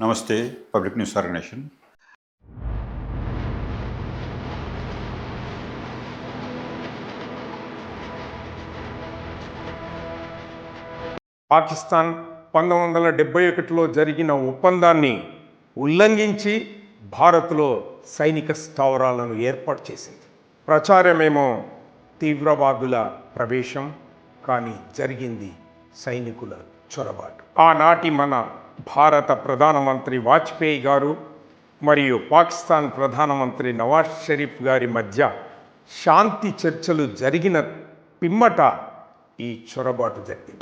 నమస్తే public news organisation. Pakistan పంతొమ్మిది వందల డెబ్బై ఒకటిలో జరిగిన ఒప్పందాన్ని ఉల్లంఘించి భారత్లో సైనిక స్థావరాలను ఏర్పాటు చేసింది. ప్రచారమేమో తీవ్రవాదుల ప్రవేశం కానీ జరిగింది సైనికుల చొరబాటు. ఆనాటి మన భారత ప్రధానమంత్రి వాజ్పేయి గారు మరియు పాకిస్తాన్ ప్రధానమంత్రి నవాజ్ షరీఫ్ గారి మధ్య శాంతి చర్చలు జరిగిన పిమ్మట ఈ చొరబాటు జరిగింది.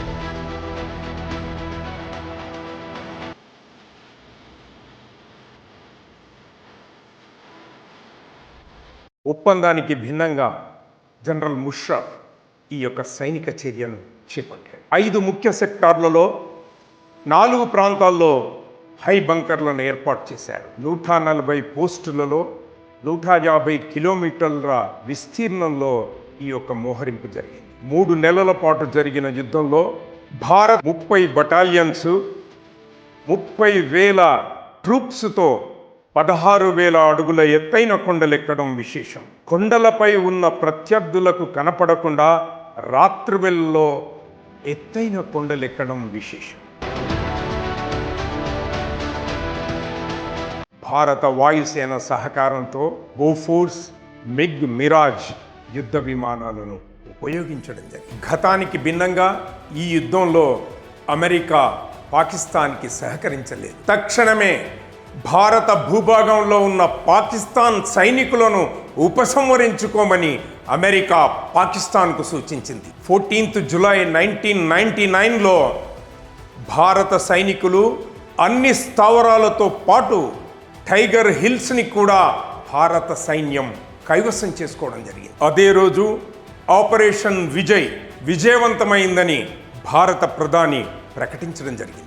ఒప్పందానికి భిన్నంగా జనరల్ ముష్రఫ్ ఈ యొక్క సైనిక చర్యను చేపట్టాడు. ఐదు ముఖ్య సెక్టార్లలో నాలుగు ప్రాంతాల్లో హై బంకర్లను ఏర్పాటు చేశారు. నూట నలభై పోస్టులలో నూట యాభై కిలోమీటర్ల విస్తీర్ణంలో ఈ యొక్క మోహరింపు జరిగింది. మూడు నెలల పాటు జరిగిన యుద్ధంలో భారత్ ముప్పై బటాలియన్స్ ముప్పై వేల ట్రూప్స్తో పదహారు వేల అడుగుల ఎత్తైన కొండలెక్కడం విశేషం. కొండలపై ఉన్న ప్రత్యర్థులకు కనపడకుండా రాత్రివేళలో ఎత్తైన కొండలెక్కడం విశేషం. భారత వాయుసేన సహకారంతో బోఫోర్స్ మిగ్ మిరాజ్ యుద్ధ విమానాలను ఉపయోగించడం జరిగింది. గతానికి భిన్నంగా ఈ యుద్ధంలో అమెరికా పాకిస్తాన్కి సహకరించలేదు. తక్షణమే భారత భూభాగంలో ఉన్న పాకిస్తాన్ సైనికులను ఉపసంహరించుకోమని అమెరికా పాకిస్తాన్కు సూచించింది. ఫోర్టీన్త్ జులై నైన్టీన్ నైన్టీ నైన్లో భారత సైనికులు అన్ని స్థావరాలతో పాటు టైగర్ హిల్స్ని కూడా భారత సైన్యం కైవసం చేసుకోవడం జరిగింది. అదే రోజు ఆపరేషన్ విజయ్ విజయవంతమైందని భారత ప్రధాని ప్రకటించడం జరిగింది.